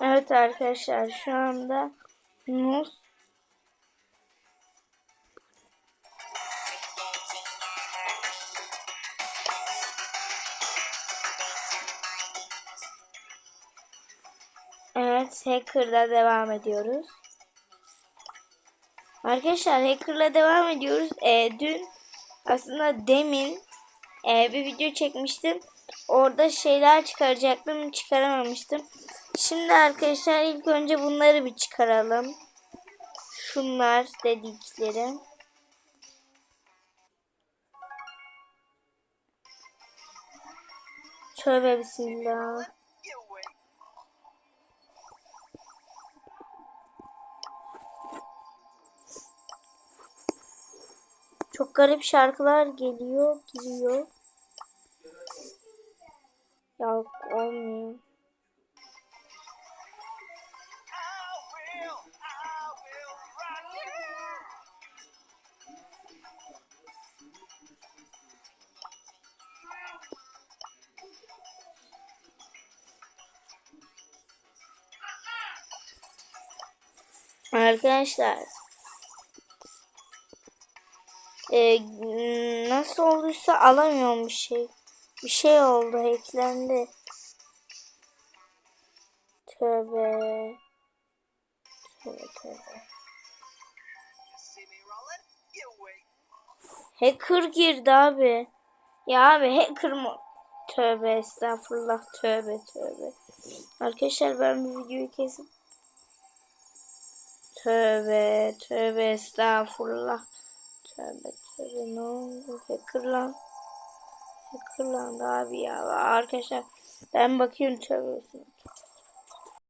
Evet arkadaşlar şu anda Nus Evet Hacker'da devam ediyoruz. Arkadaşlar Hacker'la devam ediyoruz. Ee, dün aslında demin e, bir video çekmiştim. Orada şeyler çıkaracaktım. Çıkaramamıştım. Şimdi arkadaşlar ilk önce bunları bir çıkaralım. Şunlar dedikleri. Tövbe bismillah. Çok garip şarkılar geliyor, gidiyor. Ya olmuyor. Arkadaşlar e, nasıl olduysa alamıyorum bir şey. Bir şey oldu hacklendi. Tövbe. Tövbe tövbe. Hacker girdi abi. Ya abi hacker mı? Tövbe estağfurullah tövbe tövbe. Arkadaşlar ben bu videoyu kesip Tövbe tövbe estağfurullah. Tövbe tövbe ne oldu? Hackerlan. Hackerlandı abi ya. Arkadaşlar ben bakıyorum tövbe.